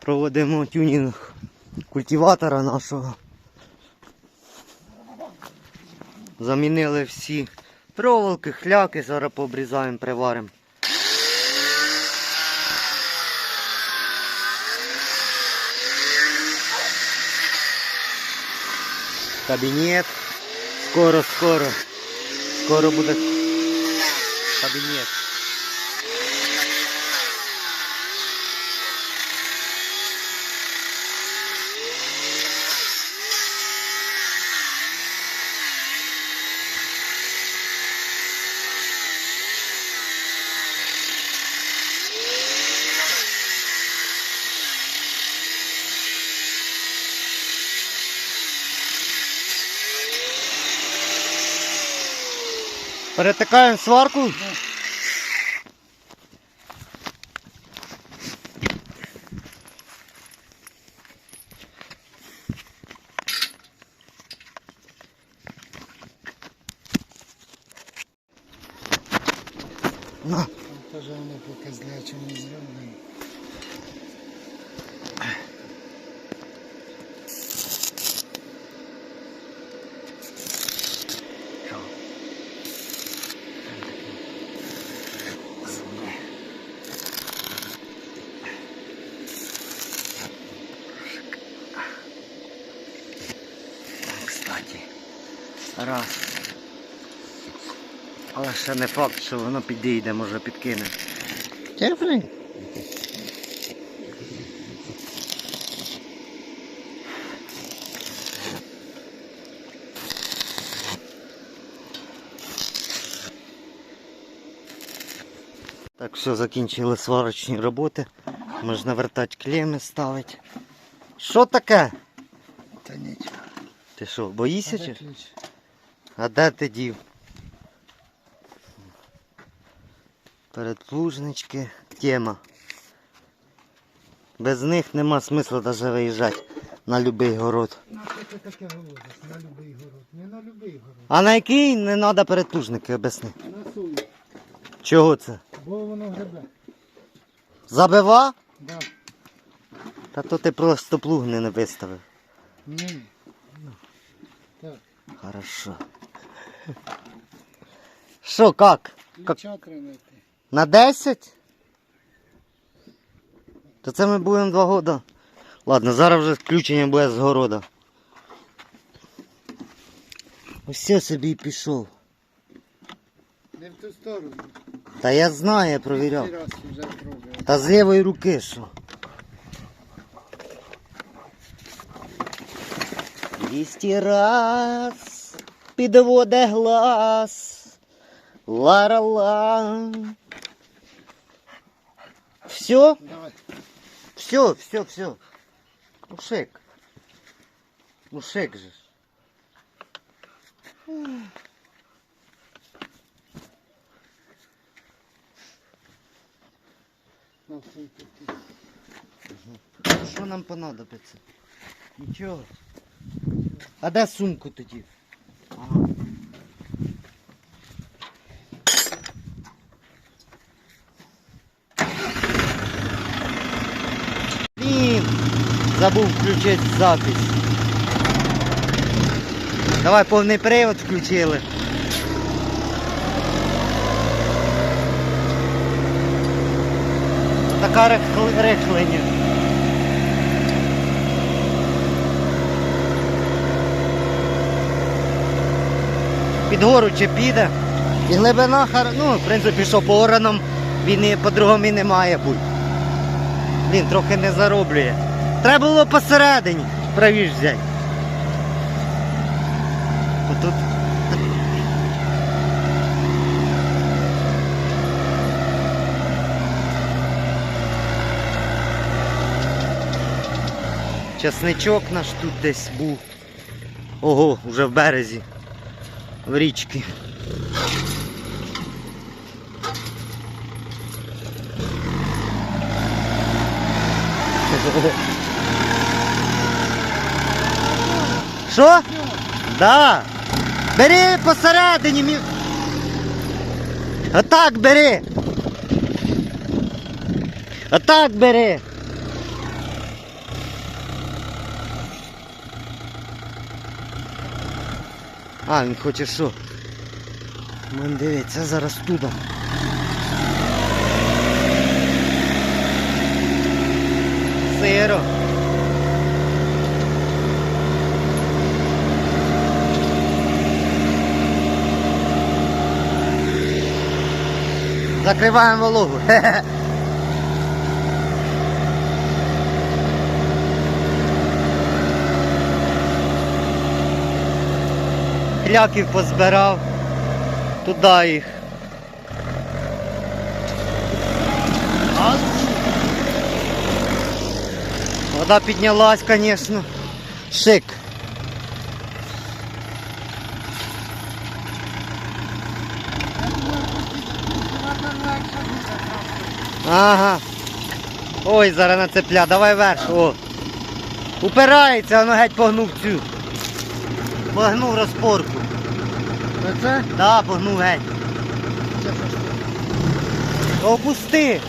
Проводимо тюнінг культиватора нашого. Замінили всі проволоки, хляки, зараз пообрізаємо, приваримо. Кабінет. Скоро, скоро. Скоро буде кабінет. Перетикаємо сварку. На. Теж воно по не зроблено. Раз. Але ще не факт, що воно підійде, може підкине. Тефлень. Так, все, закінчили сварочні роботи. Можна вертати клеми, ставити. Що таке? Та нічого. Ти що, боїшся чи? А де ти дів? Передплужнички. Тема. Без них нема смисла навіть виїжджати на будь-який город. На що ти таке говориш? На любий город. Не на любий город. А на який не треба передплужники, об'ясни. На сую. Чого це? Бо воно гребе. Забива? Да. Та то ти просто плуг не не виставив. Ні. Так. Хорошо. Що, як? Ключа треба знайти. На 10? То це ми будемо два года. Ладно, зараз вже включення буде з города. Ось я собі і пішов. Не в ту сторону. Та я знаю, я провіряв. Перший раз вже пробував. Та з лівої руки що? 200 раз підводе глаз. Ла-ла-ла. Все? Давай. Все, все, все. Мушек. Мушек же. ж. На сумку ти. Ну, Що нам понадобиться? Нічого. А де сумку тоді? Забув включити запись. Давай повний привод включили. Така рихл- Під гору чи піде. І глибина, ну, в принципі, що по оранам він по-другому і не має бути. Він трохи не зароблює. Треба було посередині правіш взяти. Отут. Часничок наш тут десь був. Ого, вже в березі. В річці. Що? Да. Бери посередині. Мі... Отак бери. Отак бери. А, він хоче що? Мен дивіться, зараз туди. Сиро. Закриваємо вологу. Хе-хе. Позбирав. Туди їх. Вода піднялась, звісно. Шик. Ага. Ой, зараз нацепля, давай вверх. О. Упирається, воно геть погнув цю. Погнув розпорку. Це? Да, погнув геть. Опусти.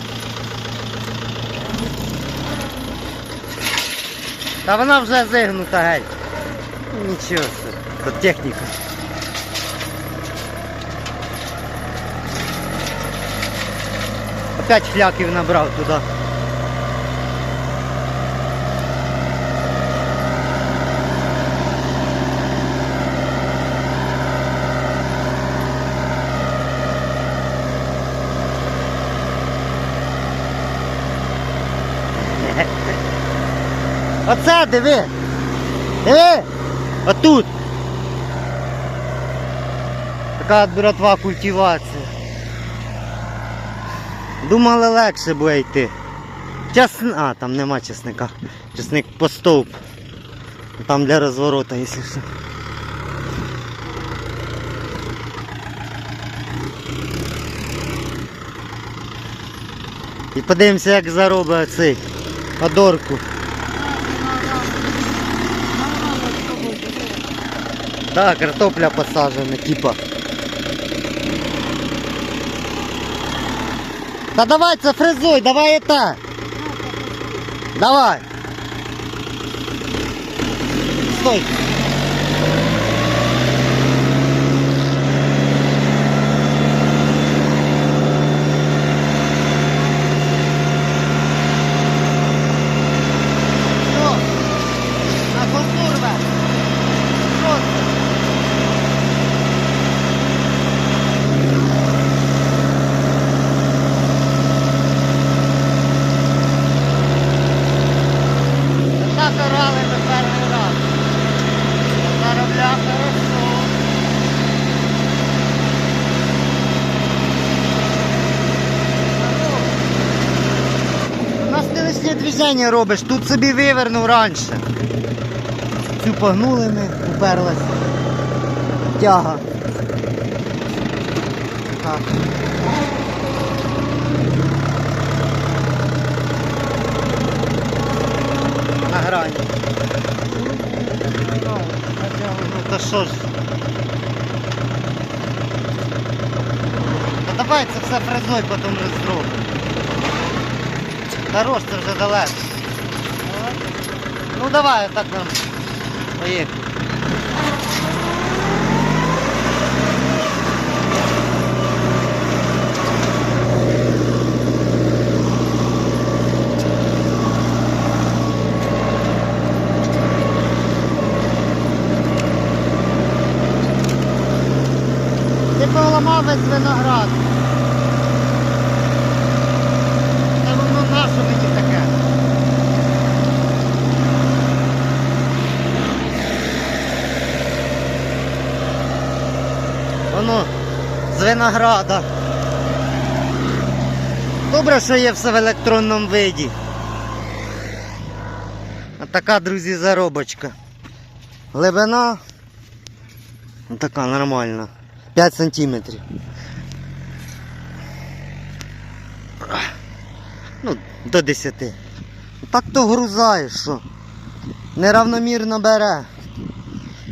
Та вона вже зигнута геть. Нічого, то техніка. Опять фляків набрав туди. Оце диви. Диви. Отут. Така братва культивація. Думали легше буде йти. Чесн... А, там нема чесника. Чесник по стовп. Там для розворота, якщо що. І подивимося, як заробить цей подорку. Да, картопля посажена, типа. Да давай це фрезой, давай это. Давай. Стой. Що? На контурве. Що це? Так орали ми перший раз. Заробля хорошо. У нас ти лишнє робиш, тут собі вивернув раніше. Цю погнули ми, уперлась. Тяга. Так. На грані. Ну то що ж. Та давай це все фрезой потім розробимо. Хорош, це вже далеко. Ну давай, так нам. Поїхали. Ти поламав весь виноград. Та воно наше мені таке. Воно з винограда. Добре, що є все в електронному виді. А така, друзі, заробочка. Глибина. Така нормальна. 5 сантиметрів. Ну, до 10. Так то грузаєш, що. Неравномірно бере.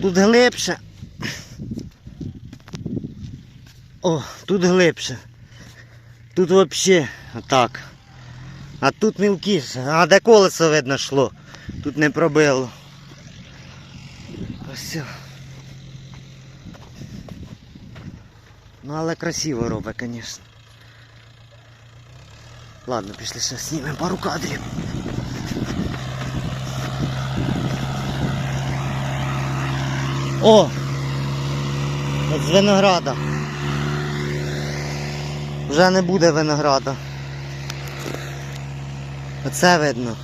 Тут глибше. О, тут глибше. Тут взагалі так. А тут мілкіше. А де колесо видно йшло. Тут не пробило. Ось. Ну але красиво робить, звісно. Ладно, пішли ще знімемо пару кадрів. О! От з винограда. Вже не буде винограда. Оце видно.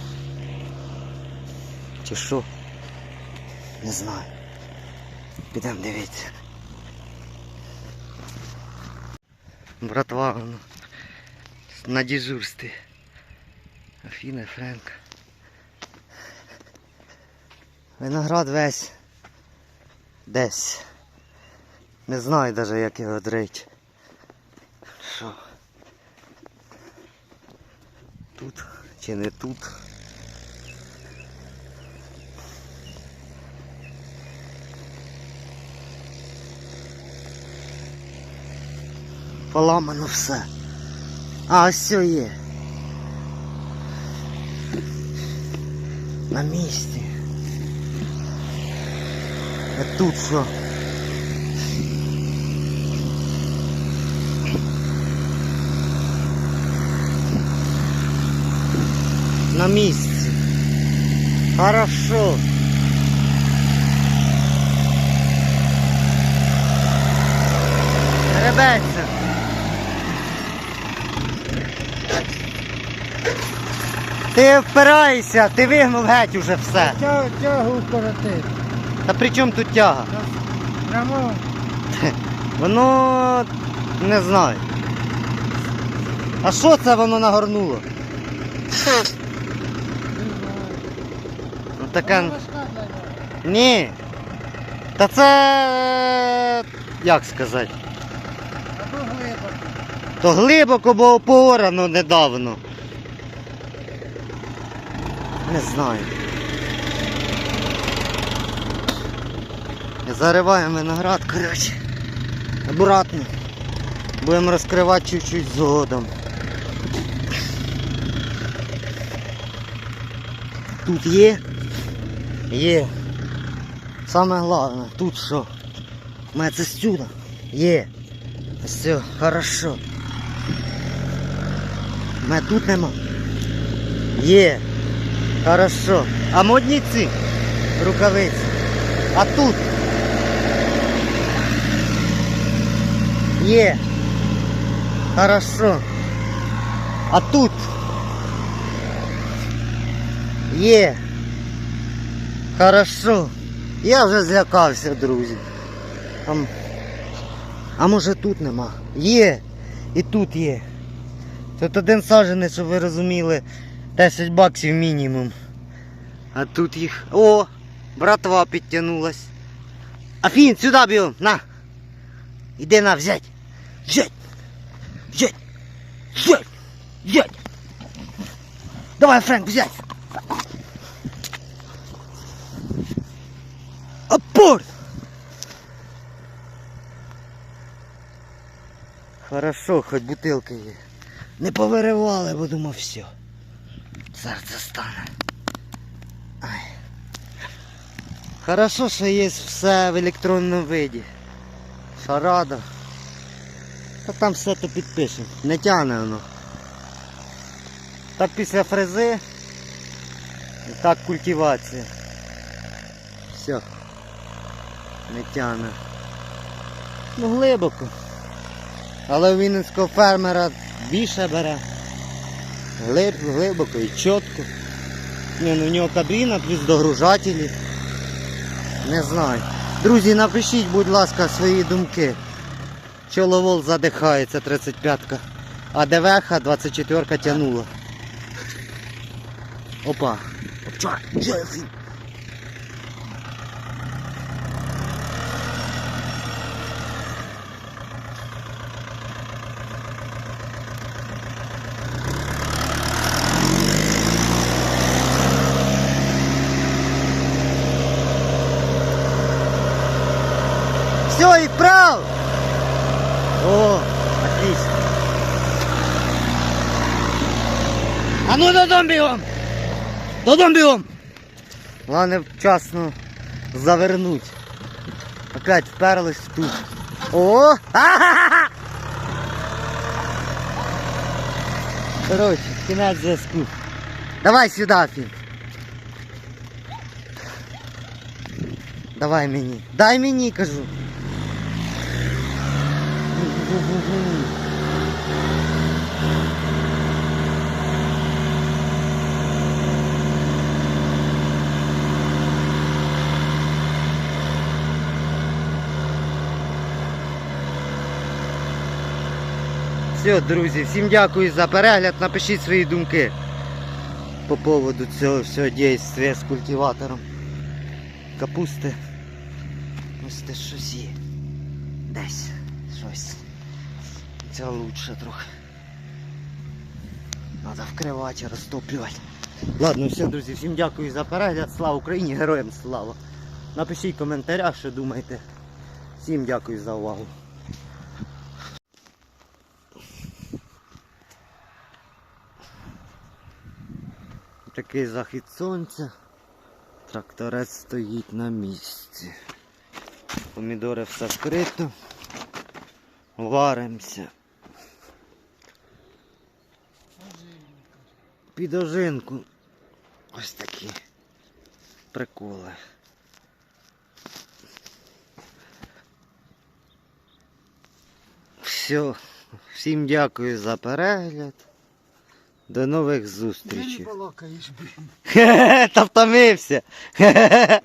Чи що? Не знаю. Підемо дивитися. Братва, воно. На дежурстві. Афіна, Френк. Виноград весь. Десь. Не знаю навіть як його дрить. Що? Тут чи не тут? Поламано все. А, ось все є. На місці. А тут що? На місці. Хорошо. Ребеться. Ти впираєшся, ти вигнув геть уже все. Тя- Тягу коротити. Та при чому тут тяга? Прямо Воно не знаю. А що це воно нагорнуло? Ну таке. Ні. Та це. як сказати? Або глибоко. То глибоко, бо поорано недавно. Не знаю. Зариваємо виноград, коротше. Акуратно. Будемо розкривати чуть-чуть згодом. Тут є? Є. Саме головне, тут що? Ми це сюди. Є. Все, хорошо. Мене тут нема. Є. Хорошо. А модні ці рукавиці. А тут. Є. Хорошо. А тут. Є. Хорошо. Я вже злякався, друзі. Там а може тут нема? Є. І тут є. Тут один саженець, щоб ви розуміли, 10 баксів мінімум. А тут їх. О! Братва підтягнулась. Афін, сюди бігом, на! Іди на, взять! Взять! Взять! Взять! Взять! Давай, Френк, взять! Опор! Хорошо, хоч бутилки є. Не повиривали, бо думав, все. Серце стане. Ай. Хорошо, що є все в електронному виді. Шарада. Та там все то підпишемо. Не тягне воно. Так після фрези. І так культивація. Все. Не тягне. Ну глибоко. Але у Вінницького фермера більше бере. Глиб, глибоко і чітко. Ні, ну в нього кабіна плюс догружателі. Не знаю. Друзі, напишіть, будь ласка, свої думки. Чоловол задихається 35-ка. А ДВХ 24-ка тянула. Опа. Опча. И прав. О, отлично. А ну додому бігом! Додому бігом! Главное вчасно завернуть. Опять вперлись тут. О! Ха-ха-ха! Коротше, кінець зв'язку. Давай сюди, Фін. Давай мені. Дай мені, кажу. Все, друзі, всім дякую за перегляд. Напишіть свої думки по поводу цього всього дійства з культиватором. Капусти. Ось те щось є. Десь щось. Це лучше трохи. Надо вкривати, розтоплювати. Ладно, все, друзі, всім дякую за перегляд. Слава Україні, героям слава. Напишіть в коментарях, що думаєте. Всім дякую за увагу. Такий захід сонця. Тракторець стоїть на місці. Помідори все вкрито. Варимося. Під ожинку. Ось такі приколи. Все. Всім дякую за перегляд. До нових Ти не зустрічей. балакаєш, блін. Та втомився.